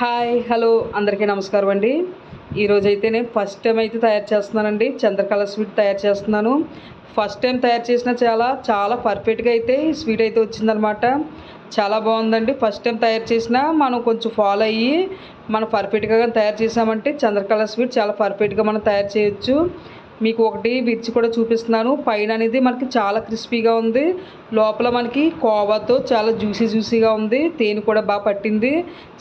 Hi hello అందరికీ నమస్కారం అండి. ఈరోజైతే నేను ఫస్ట్ టైం అయితే తయారు చేస్తున్నానండి. చంద్రకళ స్వీట్ తయారు చేస్తున్నాను. ఫస్ట్ టైం తయారు చేసిన చాలా చాలా పర్ఫెక్ట్గా అయితే స్వీట్ అయితే వచ్చిందనమాట. చాలా బాగుందండి. ఫస్ట్ టైం తయారు చేసినా మనం కొంచెం ఫాలో అయ్యి మనం పర్ఫెక్ట్గా తయారు చేసామంటే చంద్రకళ స్వీట్ చాలా పర్ఫెక్ట్గా మనం తయారు చేయొచ్చు. మీకు ఒకటి విరిచి కూడా చూపిస్తున్నాను. పైన అనేది మనకి చాలా క్రిస్పీగా ఉంది. లోపల మనకి కోవాతో చాలా జ్యూసీ జ్యూసీగా ఉంది. తేనె కూడా బాగా పట్టింది.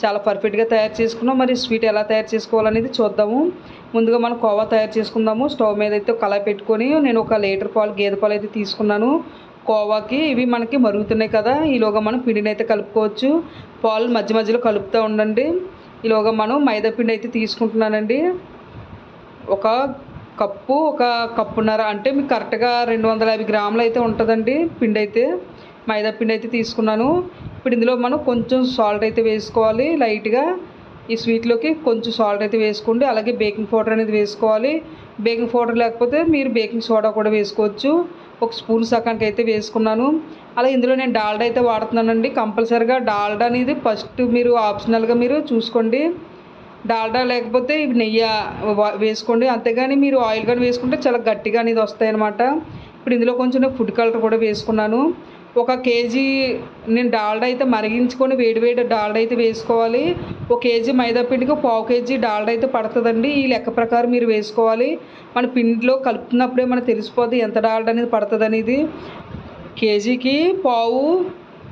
చాలా పర్ఫెక్ట్గా తయారు చేసుకున్నాం. మరి స్వీట్ ఎలా తయారు చేసుకోవాలనేది చూద్దాము. ముందుగా మనం కోవా తయారు చేసుకుందాము. స్టవ్ మీద అయితే కళాయి పెట్టుకొని నేను ఒక లీటర్ పాలు గేదె పాలు అయితే తీసుకున్నాను. కోవాకి ఇవి మనకి మరుగుతున్నాయి కదా. ఈలోగా మనం పిండిని అయితే కలుపుకోవచ్చు. పాలు మధ్య మధ్యలో కలుపుతూ ఉండండి. ఈలోగా మనం మైదా పిండి అయితే తీసుకుంటున్నానండి. ఒక కప్పు ఒక కప్పున్నర అంటే మీకు కరెక్ట్గా రెండు వందల యాభై గ్రాములు అయితే ఉంటుందండి పిండి అయితే. మైదా పిండి అయితే తీసుకున్నాను. ఇప్పుడు ఇందులో మనం కొంచెం సాల్ట్ అయితే వేసుకోవాలి లైట్గా. ఈ స్వీట్లోకి కొంచెం సాల్ట్ అయితే వేసుకోండి. అలాగే బేకింగ్ పౌడర్ అనేది వేసుకోవాలి. బేకింగ్ పౌడర్ లేకపోతే మీరు బేకింగ్ సోడా కూడా వేసుకోవచ్చు. ఒక స్పూన్ సకానికి అయితే వేసుకున్నాను. అలా ఇందులో నేను డాల్డా అయితే వాడుతున్నానండి. కంపల్సరీగా డాల్డా అనేది ఫస్ట్ మీరు ఆప్షనల్గా మీరు చూసుకోండి. డాల్డా లేకపోతే ఇవి నెయ్యి వేసుకోండి. అంతేగాని మీరు ఆయిల్ కానీ వేసుకుంటే చాలా గట్టిగా అనేది వస్తాయి అనమాట ఇప్పుడు ఇందులో కొంచెం ఫుడ్ కలర్ కూడా వేసుకున్నాను. ఒక కేజీ నేను డాల్డా అయితే మరిగించుకొని వేడి వేడి డాల్డా అయితే వేసుకోవాలి. ఒక కేజీ మైదా పిండికి పావు కేజీ డాల్డా అయితే పడుతుందండి. ఈ లెక్క ప్రకారం మీరు వేసుకోవాలి. మన పిండిలో కలుపుతున్నప్పుడే మనకు తెలిసిపోద్ది ఎంత డాల్డా అనేది పడుతుంది అనేది కేజీకి పావు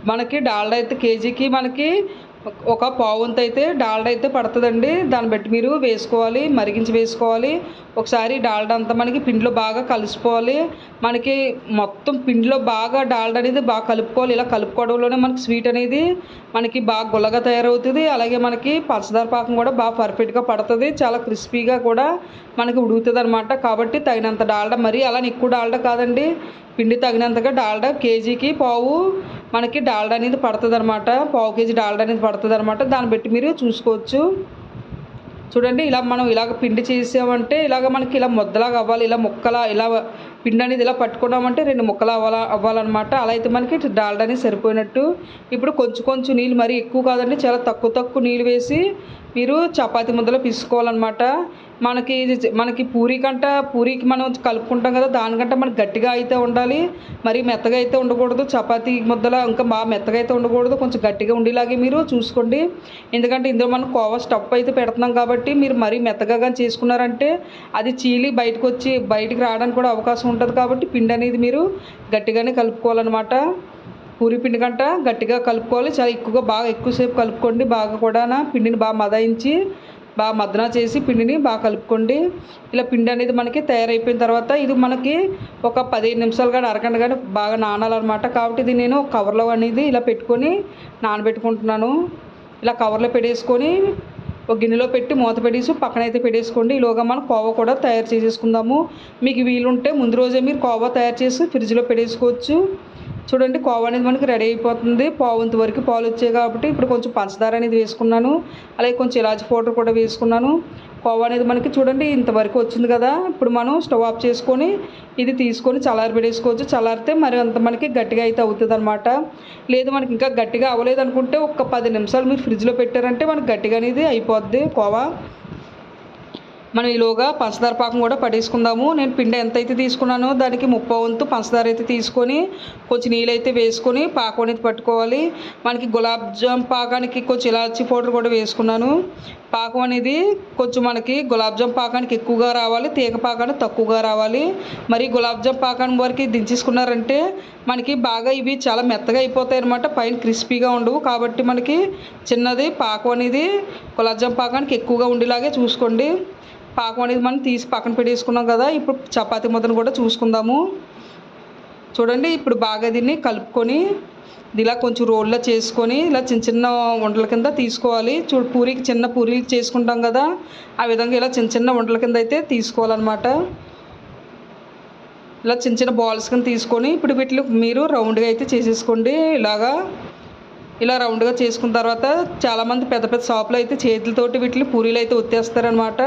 మనకి డాల్డా అయితే కేజీకి మనకి ఒక పావుంత అయితే డాల్డా అయితే పడుతుందండి. దాన్ని బట్టి మీరు వేసుకోవాలి మరిగించి వేసుకోవాలి. ఒకసారి డాల్డా అంతా మనకి పిండిలో బాగా కలిసిపోవాలి. మనకి మొత్తం పిండిలో బాగా డాల్డా అనేది బాగా కలుపుకోవాలి. ఇలా కలుపుకోవడంలోనే మనకి స్వీట్ అనేది మనకి బాగా గుల్లగా తయారవుతుంది. అలాగే మనకి పంచదార పాకం కూడా బాగా పర్ఫెక్ట్గా పడుతుంది. చాలా క్రిస్పీగా కూడా మనకి ఉడుగుతుంది అనమాట కాబట్టి తగినంత డాల్డా మరి అలా ఎక్కువ డాల్డా కాదండి. పిండి తగినంతగా డాల్డా కేజీకి పావు మనకి డాల్డా అనేది పడుతుంది అనమాట పావు కేజీ డాల్డా అనేది పడుతుంది అనమాట దాన్ని బట్టి మీరు చూసుకోవచ్చు. చూడండి ఇలా మనం ఇలాగ పిండి చేసామంటే ఇలాగ మనకి ఇలా ముద్దలాగా అవ్వాలి ఇలా ముక్కలా ఇలా పిండి అనేది ఇలా పట్టుకున్నామంటే రెండు ముక్కలు అవ్వాల అవ్వాలన్నమాట. అలా అయితే మనకి డాల్డా అనేది సరిపోయినట్టు. ఇప్పుడు కొంచెం కొంచెం నీళ్ళు మరీ ఎక్కువ కాదండి చాలా తక్కువ తక్కువ నీళ్ళు వేసి మీరు చపాతి ముద్దలో పిసుకోవాలన్నమాట. మనకి ఇది మనకి పూరీ కంట పూరీకి మనం కలుపుకుంటాం కదా దానికంటే మనకి గట్టిగా అయితే ఉండాలి. మరి మెత్తగా అయితే ఉండకూడదు. చపాతీ ముద్దలా ఇంకా బాగా మెత్తగా అయితే ఉండకూడదు. కొంచెం గట్టిగా ఉండేలాగే మీరు చూసుకోండి. ఎందుకంటే ఇందులో మనం కోవా స్టఫ్ అయితే పెడుతున్నాం కాబట్టి మీరు మరీ మెత్తగా కానీ చేసుకున్నారంటే అది చీలి బయటకు వచ్చి బయటికి రావడానికి కూడా అవకాశం ఉంటుంది కాబట్టి పిండి అనేది మీరు గట్టిగానే కలుపుకోవాలన్నమాట. పూరి పిండి కంట గట్టిగా కలుపుకోవాలి. చాలా ఎక్కువగా బాగా ఎక్కువసేపు కలుపుకోండి. బాగా కూడా పిండిని బాగా మదాయించి బాగా మద్దన చేసి పిండిని బాగా కలుపుకోండి. ఇలా పిండి అనేది మనకి తయారైపోయిన తర్వాత ఇది మనకి ఒక పదిహేను నిమిషాలు కానీ అరగంట కానీ బాగా నానాలన్నమాట. కాబట్టి ఇది నేను కవర్లో అనేది ఇలా పెట్టుకొని నానబెట్టుకుంటున్నాను. ఇలా కవర్లో పెట్టేసుకొని ఒక గిన్నెలో పెట్టి మూత పెట్టేసి పక్కన అయితే పెట్టేసుకోండి. ఈలోగా మనం కోవా కూడా తయారు చేసేసుకుందాము. మీకు వీలుంటే ముందు రోజే మీరు కోవా తయారు చేసి ఫ్రిడ్జ్లో పెట్టేసుకోవచ్చు. చూడండి కోవా అనేది మనకి రెడీ అయిపోతుంది. పావుంత వరకు పాలు వచ్చాయి కాబట్టి ఇప్పుడు కొంచెం పంచదార అనేది వేసుకున్నాను. అలాగే కొంచెం ఇలాచి పౌడర్ కూడా వేసుకున్నాను. కోవా అనేది మనకి చూడండి ఇంతవరకు వచ్చింది కదా. ఇప్పుడు మనం స్టవ్ ఆఫ్ చేసుకొని ఇది తీసుకొని చల్లారి పెట్టేసుకోవచ్చు. చల్లారితే మరి అంత మనకి గట్టిగా అయితే అవుతుంది అనమాట లేదు మనకి ఇంకా గట్టిగా అవ్వలేదు అనుకుంటే ఒక పది నిమిషాలు మీరు ఫ్రిడ్జ్లో పెట్టారంటే మనకి గట్టిగా అనేది అయిపోద్ది కోవా. మనం ఈలోగా పంచదార పాకం కూడా పట్టేసుకుందాము. నేను పిండి ఎంత అయితే తీసుకున్నానో దానికి ముప్పై వంతు పంచదార అయితే తీసుకొని కొంచెం నీళ్ళు అయితే వేసుకొని పాకం అనేది పట్టుకోవాలి. మనకి గులాబ్ జామ్ పాకానికి కొంచెం ఇలాచి పౌడర్ కూడా వేసుకున్నాను. పాకం అనేది కొంచెం మనకి గులాబ్ జామ్ పాకానికి ఎక్కువగా రావాలి తీగ పాకానికి తక్కువగా రావాలి. మరి గులాబ్ జామ్ పాకానికి వరకు దించేసుకున్నారంటే మనకి బాగా ఇవి చాలా మెత్తగా అయిపోతాయి అనమాట పైన క్రిస్పీగా ఉండవు. కాబట్టి మనకి చిన్నది పాకం అనేది గులాబ్ జామ్ పాకానికి ఎక్కువగా ఉండేలాగే చూసుకోండి. పాకం అనేది మనం తీసి పక్కన పెట్టేసుకున్నాం కదా ఇప్పుడు చపాతీ ముద్దను కూడా చూసుకుందాము. చూడండి ఇప్పుడు బాగా దీన్ని కలుపుకొని ఇలా కొంచెం రోల్లో చేసుకొని ఇలా చిన్న చిన్న వంటల కింద తీసుకోవాలి. చూ పూరికి చిన్న పూరీలు చేసుకుంటాం కదా ఆ విధంగా ఇలా చిన్న చిన్న వంటల కింద అయితే తీసుకోవాలన్నమాట. ఇలా చిన్న చిన్న బాల్స్ కింద తీసుకొని ఇప్పుడు వీటిని మీరు రౌండ్గా అయితే చేసేసుకోండి. ఇలాగా ఇలా రౌండ్గా చేసుకున్న తర్వాత చాలామంది పెద్ద పెద్ద షాపులు అయితే చేతులతోటి వీటిని పూరీలు అయితే ఒత్తేస్తారనమాట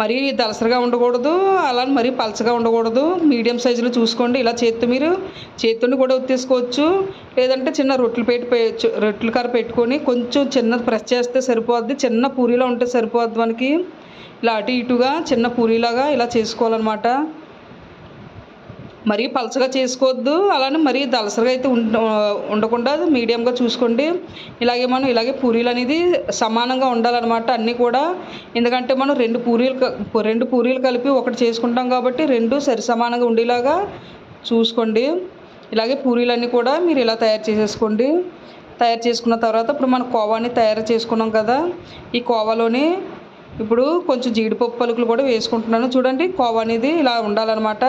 మరీ దలసరిగా ఉండకూడదు అలా మరీ పలచగా ఉండకూడదు. మీడియం సైజులో చూసుకోండి ఇలా చేత్తో మీరు చేత్తోని కూడా ఉత్తేసుకోవచ్చు లేదంటే చిన్న రొట్టెలు పెట్టి రొట్టెల కర్ర పెట్టుకొని కొంచెం చిన్న ప్రెస్ చేస్తే సరిపోద్ది. చిన్న పూరీలో ఉంటే సరిపోద్ది మనకి. ఇలా అటు ఇటుగా చిన్న పూరీలాగా ఇలా చేసుకోవాలన్నమాట. మరీ పలచగా చేసుకోవద్దు అలానే మరీ దలసరిగా అయితే ఉండకుండా మీడియంగా చూసుకోండి. ఇలాగే మనం ఇలాగే పూరీలు అనేది సమానంగా ఉండాలన్నమాట అన్నీ కూడా. ఎందుకంటే మనం రెండు పూరీలు క- రెండు పూరీలు కలిపి ఒకటి చేసుకుంటాం కాబట్టి రెండు సరి సమానంగా ఉండేలాగా చూసుకోండి. ఇలాగే పూరీలన్నీ కూడా మీరు ఇలా తయారు చేసేసుకోండి. తయారు చేసుకున్న తర్వాత ఇప్పుడు మనం కోవాని తయారు చేసుకున్నాం కదా ఈ కోవాలోని ఇప్పుడు కొంచెం జీడిపప్పు పలుకులు కూడా వేసుకుంటున్నాను. చూడండి కోవా అనేది ఇలా ఉండాలన్నమాట.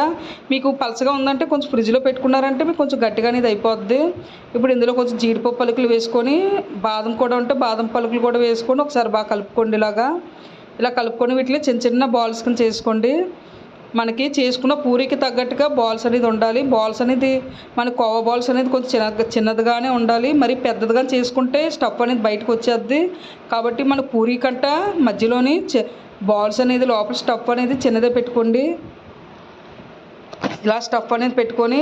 మీకు పలచగా ఉందంటే కొంచెం ఫ్రిడ్జ్లో పెట్టుకున్నారంటే మీకు కొంచెం గట్టిగా అనేది అయిపోద్ది. ఇప్పుడు ఇందులో కొంచెం జీడిపప్పు పలుకులు వేసుకొని బాదం కూడా ఉంటే బాదం పలుకులు కూడా వేసుకొని ఒకసారి బాగా కలుపుకోండి ఇలాగా. ఇలా కలుపుకొని వీటిని చిన్న చిన్న బాల్స్ కింద చేసుకోండి. మనకి చేసుకున్న పూరికి తగ్గట్టుగా బాల్స్ అనేది ఉండాలి. బాల్స్ అనేది మన కోవా బాల్స్ అనేది కొంచెం చిన్న చిన్నదిగానే ఉండాలి. మరి పెద్దదిగా చేసుకుంటే స్టఫ్ అనేది బయటకు వచ్చేద్ది. కాబట్టి మన పూరి కంట మధ్యలోని బాల్స్ అనేది లోపల స్టఫ్ అనేది చిన్నదే పెట్టుకోండి. ఇలా స్టఫ్ అనేది పెట్టుకొని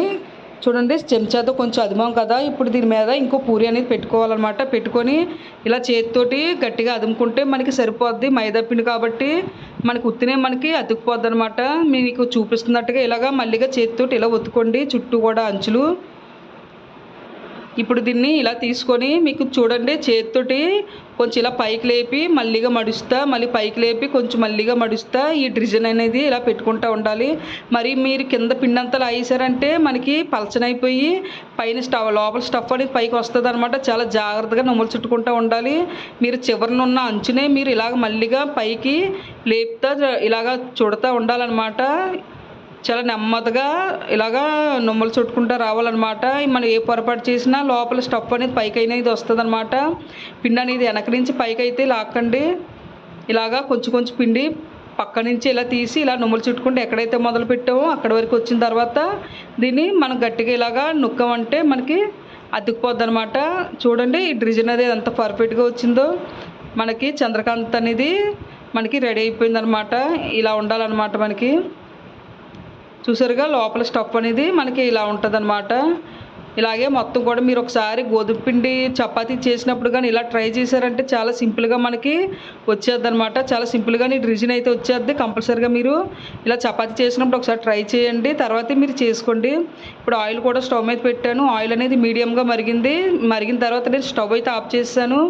చూడండి చెంచాతో కొంచెం అదిమాం కదా ఇప్పుడు దీని మీద ఇంకో పూరి అనేది పెట్టుకోవాలన్నమాట. పెట్టుకొని ఇలా చేతితోటి గట్టిగా అదుముకుంటే మనకి సరిపోద్ది మైదా పిండి కాబట్టి. మనకి ఉత్తినే మనకి అతుక్కుపోద్ది అనమాట మీకు చూపిస్తున్నట్టుగా ఇలాగా మళ్ళీగా చేతితోటి ఇలా ఒత్తుకోండి. చుట్టూ కూడా అంచులు. ఇప్పుడు దీన్ని ఇలా తీసుకొని మీకు చూడండి చేతితోటి కొంచెం ఇలా పైకి లేపి మళ్ళీగా మడుస్తా మళ్ళీ పైకి లేపి కొంచెం మళ్ళీగా మడుస్తా ఈ డిజైన్ అనేది ఇలా పెట్టుకుంటూ ఉండాలి. మరి మీరు కింద పిండి అంతా లాగేశారంటే మనకి పలచనైపోయి పైన స్టవ్ లోపల స్టఫ్ అనేది పైకి వస్తుంది అనమాట చాలా జాగ్రత్తగా నొమ్ములు చుట్టుకుంటూ ఉండాలి. మీరు చివరిన ఉన్న అంచునే మీరు ఇలాగ మళ్ళీగా పైకి లేపుతా ఇలాగా చూడతా ఉండాలన్నమాట. చాలా నెమ్మదిగా ఇలాగా నుమ్మలు చుట్టుకుంటూ రావాలన్నమాట. మనం ఏ పొరపాటు చేసినా లోపల స్టఫ్ అనేది పైకి అనేది వస్తుంది అనమాట పిండి అనేది వెనక నుంచి పైకి అయితే లాక్కండి. ఇలాగా కొంచెం కొంచెం పిండి పక్క నుంచి ఇలా తీసి ఇలా నుమ్మలు చుట్టుకుంటే ఎక్కడైతే మొదలు పెట్టామో అక్కడ వరకు వచ్చిన తర్వాత దీన్ని మనం గట్టిగా ఇలాగా నొక్కమంటే మనకి అతుక్కుపోద్ది అనమాట చూడండి ఈ డ్రిజన్ అనేది ఎంత పర్ఫెక్ట్గా వచ్చిందో. మనకి చంద్రకాంత్ అనేది మనకి రెడీ అయిపోయిందనమాట ఇలా ఉండాలన్నమాట మనకి. చూసారుగా లోపల స్టఫ్ అనేది మనకి ఇలా ఉంటుంది ఇలాగే మొత్తం కూడా మీరు ఒకసారి గోధుమ పిండి చపాతీ చేసినప్పుడు కానీ ఇలా ట్రై చేశారంటే చాలా సింపుల్గా మనకి వచ్చేది అనమాట చాలా సింపుల్గా నీ డిజైన్ అయితే వచ్చేది కంపల్సరీగా మీరు ఇలా చపాతీ చేసినప్పుడు ఒకసారి ట్రై చేయండి. తర్వాత మీరు చేసుకోండి. ఇప్పుడు ఆయిల్ కూడా స్టవ్ మీద పెట్టాను. ఆయిల్ అనేది మీడియంగా మరిగింది. మరిగిన తర్వాత నేను స్టవ్ అయితే ఆఫ్ చేశాను.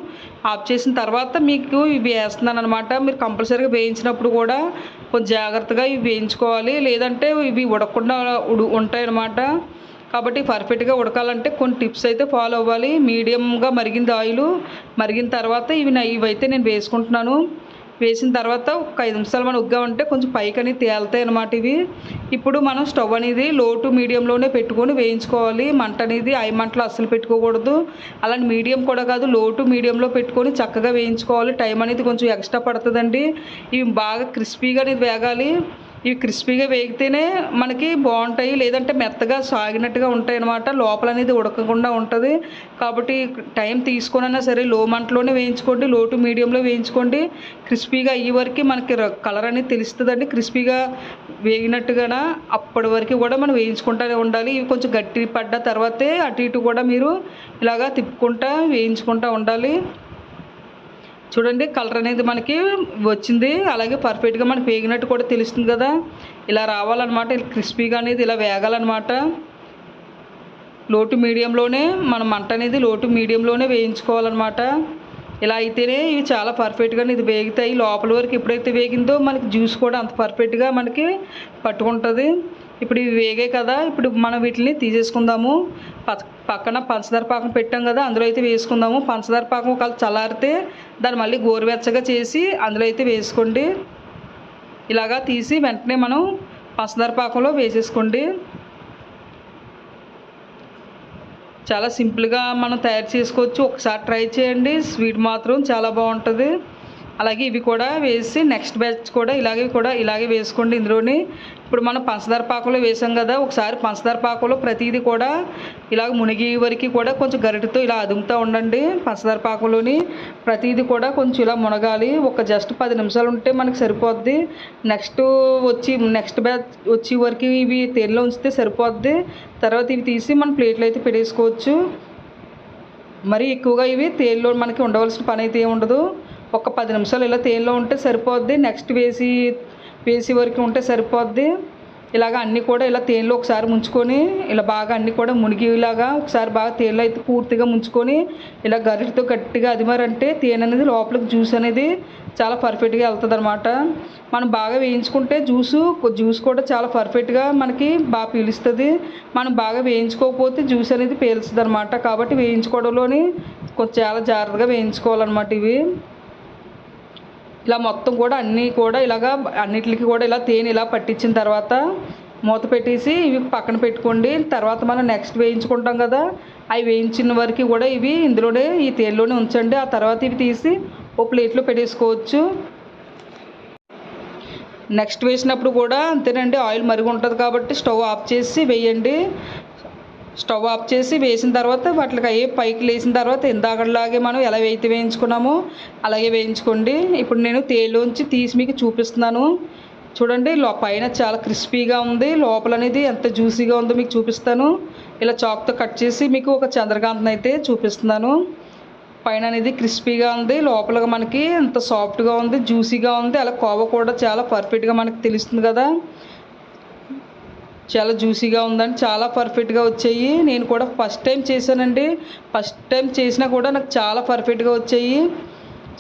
ఆఫ్ చేసిన తర్వాత మీకు ఇవి వేస్తున్నాను అనమాట మీరు కంపల్సరీగా వేయించినప్పుడు కూడా కొంచెం జాగ్రత్తగా ఇవి వేయించుకోవాలి. లేదంటే ఇవి ఉడకకుండా ఉడు ఉంటాయన్నమాట. కాబట్టి పర్ఫెక్ట్గా ఉడకాలంటే కొన్ని టిప్స్ అయితే ఫాలో అవ్వాలి. మీడియంగా మరిగింది ఆయిల్. మరిగిన తర్వాత ఇవి ఇవైతే నేను వేసుకుంటున్నాను. వేసిన తర్వాత ఒక ఐదు నిమిషాలు మనం ఉగ్గామంటే కొంచెం పైకి అనేది తేలుతాయి అన్నమాట ఇవి. ఇప్పుడు మనం స్టవ్ అనేది లో టు మీడియంలోనే పెట్టుకొని వేయించుకోవాలి. మంట అనేది ఐ మంటలో అస్సలు పెట్టుకోకూడదు. అలాంటి మీడియం కూడా కాదు లో టు మీడియంలో పెట్టుకొని చక్కగా వేయించుకోవాలి. టైం అనేది కొంచెం ఎక్స్ట్రా పడుతుందండి. ఇవి బాగా క్రిస్పీగా అనేది వేగాలి. ఇవి క్రిస్పీగా వేగితేనే మనకి బాగుంటాయి లేదంటే మెత్తగా సాగినట్టుగా ఉంటాయి అన్నమాట లోపల అనేది ఉడకకుండా ఉంటుంది. కాబట్టి టైం తీసుకొనైనా సరే లో మంటలోనే వేయించుకోండి లో టు మీడియంలో వేయించుకోండి. క్రిస్పీగా అయ్యే వరకు మనకి కలర్ అనేది తెలుస్తుందండి. క్రిస్పీగా వేగినట్టుగా అప్పటి వరకు కూడా మనం వేయించుకుంటూనే ఉండాలి. ఇవి కొంచెం గట్టి పడ్డ తర్వాతే అటు ఇటు కూడా మీరు ఇలాగా తిప్పుకుంటా వేయించుకుంటూ ఉండాలి. చూడండి కలర్ అనేది మనకి వచ్చింది. అలాగే పర్ఫెక్ట్గా మనకి వేగినట్టు కూడా తెలుస్తుంది కదా. ఇలా రావాలన్నమాట ఇలా క్రిస్పీగా అనేది ఇలా వేగాలన్నమాట. లోటు మీడియంలోనే మన మంట అనేది లోటు మీడియంలోనే వేయించుకోవాలన్నమాట. ఇలా అయితేనే ఇవి చాలా పర్ఫెక్ట్గా ఇది వేగుతాయి. లోపల వరకు ఎప్పుడైతే వేగిందో మనకి జ్యూస్ కూడా అంత పర్ఫెక్ట్గా మనకి పట్టుకుంటుంది. ఇప్పుడు ఇవి వేగాయి కదా ఇప్పుడు మనం వీటిని తీసేసుకుందాము. ప- పక్కన పంచదార పాకం పెట్టాం కదా అందులో అయితే వేసుకుందాము. పంచదార పాకం ఒకవేళ చల్లారితే దాన్ని మళ్ళీ గోరువెచ్చగా చేసి అందులో అయితే వేసుకోండి. ఇలాగా తీసి వెంటనే మనం పంచదార పాకంలో వేసేసుకోండి. చాలా సింపుల్గా మనం తయారు చేసుకోవచ్చు. ఒకసారి ట్రై చేయండి. స్వీట్ మాత్రం చాలా బాగుంటుంది. అలాగే ఇవి కూడా వేసి నెక్స్ట్ బ్యాచ్ కూడా ఇలాగే కూడా ఇలాగే వేసుకోండి ఇందులోని. ఇప్పుడు మనం పంచదార పాకలో వేసాం కదా ఒకసారి పంచదార పాకలో ప్రతిదీ కూడా ఇలాగ మునిగి వరకు కూడా కొంచెం గరిటతో ఇలా అదుముతూ ఉండండి. పంచదార పాకలోని ప్రతిదీ కూడా కొంచెం ఇలా మునగాలి. ఒక జస్ట్ పది నిమిషాలు ఉంటే మనకి సరిపోద్ది. నెక్స్ట్ వచ్చి నెక్స్ట్ బ్యాచ్ వచ్చే వరకు ఇవి తేనెలో ఉంచితే సరిపోద్ది. తర్వాత ఇవి తీసి మన ప్లేట్లో అయితే పెట్టేసుకోవచ్చు. మరీ ఎక్కువగా ఇవి తేలిలో మనకి ఉండవలసిన పని అయితే ఏమి ఉండదు. ఒక పది నిమిషాలు ఇలా తేలిలో ఉంటే సరిపోద్ది నెక్స్ట్ వేసి వేసి వరకు ఉంటే సరిపోద్ది. ఇలాగ అన్నీ కూడా ఇలా తేనెలో ఒకసారి ముంచుకొని ఇలా బాగా అన్నీ కూడా మునిగిలాగా ఒకసారి బాగా తేనెలో అయితే పూర్తిగా ముంచుకొని ఇలా గరిటితో గట్టిగా అది అదిమారంటే తేనె అనేది లోపలికి జ్యూస్ అనేది చాలా పర్ఫెక్ట్గా వెళ్తుంది అనమాట మనం బాగా వేయించుకుంటే జ్యూసు జ్యూస్ కూడా చాలా పర్ఫెక్ట్గా మనకి బాగా పీలుస్తుంది. మనం బాగా వేయించుకోకపోతే జ్యూస్ అనేది పీలుస్తుంది అనమాట కాబట్టి వేయించుకోవడంలోని కొంచెం చాలా జాగ్రత్తగా వేయించుకోవాలన్నమాట ఇవి. ఇలా మొత్తం కూడా అన్నీ కూడా ఇలాగా అన్నిటికి కూడా ఇలా తేనె ఇలా పట్టించిన తర్వాత మూత పెట్టేసి ఇవి పక్కన పెట్టుకోండి. తర్వాత మనం నెక్స్ట్ వేయించుకుంటాం కదా అవి వేయించిన వరకు కూడా ఇవి ఇందులోనే ఈ తేనెలోనే ఉంచండి. ఆ తర్వాత ఇవి తీసి ఓ ప్లేట్లో పెట్టేసుకోవచ్చు. నెక్స్ట్ వేసినప్పుడు కూడా అంతేనండి ఆయిల్ మరిగి ఉంటుంది కాబట్టి స్టవ్ ఆఫ్ చేసి వేయండి. స్టవ్ ఆఫ్ చేసి వేసిన తర్వాత వాటికి అవి పైకి లేసిన తర్వాత ఇందాకలాగే మనం ఎలా వేయితే వేయించుకున్నామో అలాగే వేయించుకోండి. ఇప్పుడు నేను తేలోంచి తీసి మీకు చూపిస్తున్నాను. చూడండి పైన చాలా క్రిస్పీగా ఉంది. లోపల అనేది ఎంత జ్యూసీగా ఉందో మీకు చూపిస్తాను. ఇలా చాక్తో కట్ చేసి మీకు ఒక చంద్రకాంతను అయితే చూపిస్తున్నాను. పైన అనేది క్రిస్పీగా ఉంది. లోపల మనకి ఎంత సాఫ్ట్గా ఉంది జ్యూసీగా ఉంది. అలా కోవ కూడా చాలా పర్ఫెక్ట్గా మనకి తెలుస్తుంది కదా. చాలా జ్యూసీగా ఉందండి చాలా పర్ఫెక్ట్గా వచ్చాయి. నేను కూడా ఫస్ట్ టైం చేశానండి. ఫస్ట్ టైం చేసినా కూడా నాకు చాలా పర్ఫెక్ట్గా వచ్చాయి.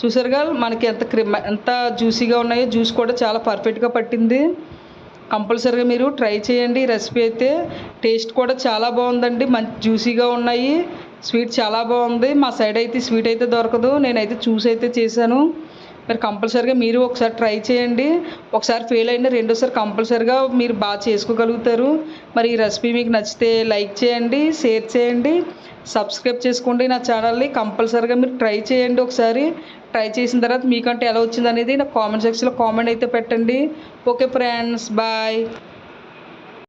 చూసారుగా మనకి ఎంత క్రిమ్ ఎంత జ్యూసీగా ఉన్నాయో జ్యూస్ కూడా చాలా పర్ఫెక్ట్గా పట్టింది. కంపల్సరీగా మీరు ట్రై చేయండి ఈ రెసిపీ అయితే. టేస్ట్ కూడా చాలా బాగుందండి మంచి జ్యూసీగా ఉన్నాయి. స్వీట్ చాలా బాగుంది. మా సైడ్ అయితే స్వీట్ అయితే దొరకదు. నేనైతే చూసి అయితే చేశాను. మరి కంపల్సరీగా మీరు ఒకసారి ట్రై చేయండి. ఒకసారి ఫెయిల్ అయినా రెండోసారి కంపల్సరీగా మీరు బాగా చేసుకోగలుగుతారు. మరి ఈ రెసిపీ మీకు నచ్చితే లైక్ చేయండి షేర్ చేయండి సబ్స్క్రైబ్ చేసుకోండి నా ఛానల్ని. కంపల్సరీగా మీరు ట్రై చేయండి ఒకసారి. ట్రై చేసిన తర్వాత మీకంటే ఎలా వచ్చింది అనేది నాకు కామెంట్ సెక్షన్లో కామెంట్ అయితే పెట్టండి. Okay friends bye.